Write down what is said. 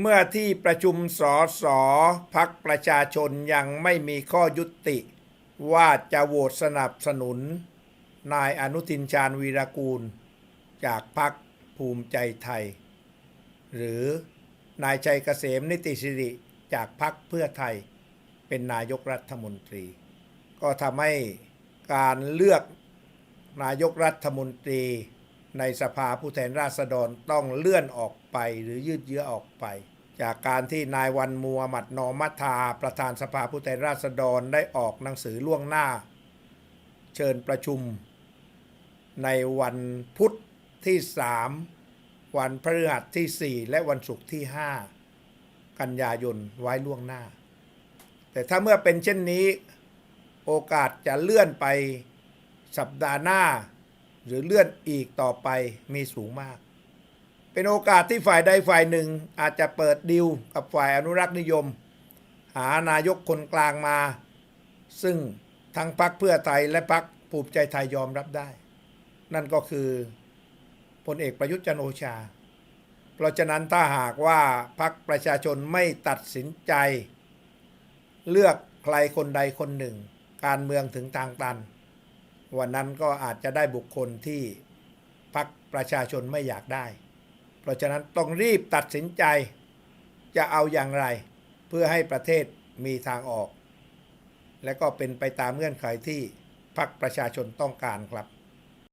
เมื่อที่ประชุมสสพักประชาชนยังไม่มีข้อยุติ ว่าจะโหวตสนับสนุน นายอนุทินชาญวีรกูล จากพักภูมิใจไทย หรือนายชัยเกษมนิติสิริจากพักเพื่อไทย เป็นนายกรัฐมนตรี ก็ทำให้การเลือกนายกรัฐมนตรี ในสภาผู้แทนราษฎรต้องเลื่อนออกไปหรือยืดเยื้อออกไป จากการที่นายวันมัวหมัดนอมัทา ประธานสภาผู้แทนราษฎรได้ออกหนังสือล่วงหน้า เชิญประชุม ในวันพุธที่ 3 วันพฤหัสที่ 4 และวันศุกร์ที่ 5 กันยายนไว้ล่วงหน้า แต่ถ้าเมื่อเป็นเช่นนี้ โอกาสจะเลื่อนไปสัปดาห์หน้า หรือเลื่อนอีกต่อไปมีสูงมาก เป็นโอกาสที่ฝ่ายใดฝ่ายหนึ่งอาจจะเปิดดิวกับฝ่ายอนุรักษ์นิยม หานายกคนกลางมา ซึ่งทั้งพักเพื่อไทยและพักภูมิใจไทยยอมรับได้ นั่นก็คือพลเอกประยุทธ์จันโอชา เพราะฉะนั้นถ้าหากว่าพักประชาชนไม่ตัดสินใจ เลือกใครคนใดคนหนึ่ง การเมืองถึงทางตัน วันนั้นก็อาจจะได้บุคคลที่พักประชาชนไม่อยากได้ เพราะฉะนั้นต้องรีบตัดสินใจจะเอาอย่างไร เพื่อให้ประเทศมีทางออก และก็เป็นไปตามเงื่อนไขที่พักประชาชนต้องการครับ